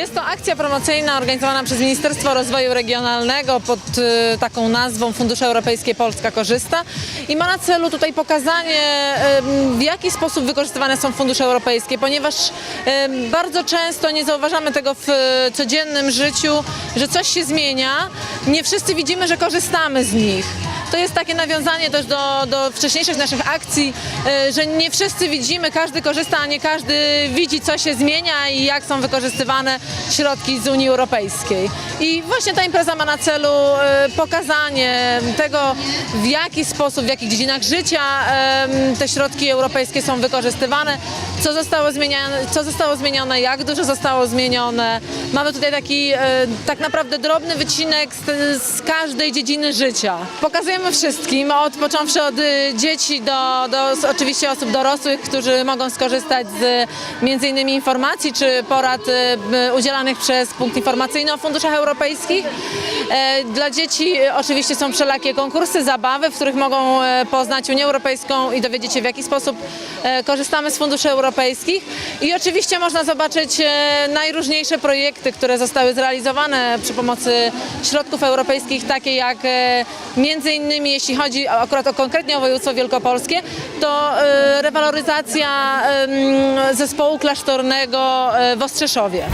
Jest to akcja promocyjna organizowana przez Ministerstwo Rozwoju Regionalnego pod e, taką nazwą Fundusze Europejskie Polska Korzysta i ma na celu tutaj pokazanie, w jaki sposób wykorzystywane są fundusze europejskie, ponieważ bardzo często nie zauważamy tego w e, codziennym życiu, że coś się zmienia. Nie wszyscy widzimy, że korzystamy z nich. To jest takie nawiązanie też do, do wcześniejszych naszych akcji, e, że nie wszyscy widzimy, każdy korzysta, a nie każdy widzi, co się zmienia i jak są wykorzystywane środki z Unii Europejskiej. I właśnie ta impreza ma na celu e, pokazanie tego, w jaki sposób, w jakich dziedzinach życia em, te środki europejskie są wykorzystywane, co zostało zmienione, co zostało zmienione, jak dużo zostało zmienione. Mamy tutaj taki e, tak naprawdę drobny wycinek z, z każdej dziedziny życia. Pokazujemy wszystkim, od, począwszy od y, dzieci do, do oczywiście osób dorosłych, którzy mogą skorzystać z między innymi informacji czy porad y, udzielanych przez punkt informacyjny o funduszach europejskich. E, Dla dzieci oczywiście są wszelakie konkursy, zabawy, w których mogą e, poznać Unię Europejską i dowiedzieć się w jaki sposób e, korzystamy z funduszy europejskich. I oczywiście można zobaczyć e, najróżniejsze projekty, które zostały zrealizowane przy pomocy środków europejskich, takie jak e, między innymi jeśli chodzi akurat o konkretnie o województwo wielkopolskie, to e, rewaloryzacja zespołu klasztornego w Ostrzeszowie.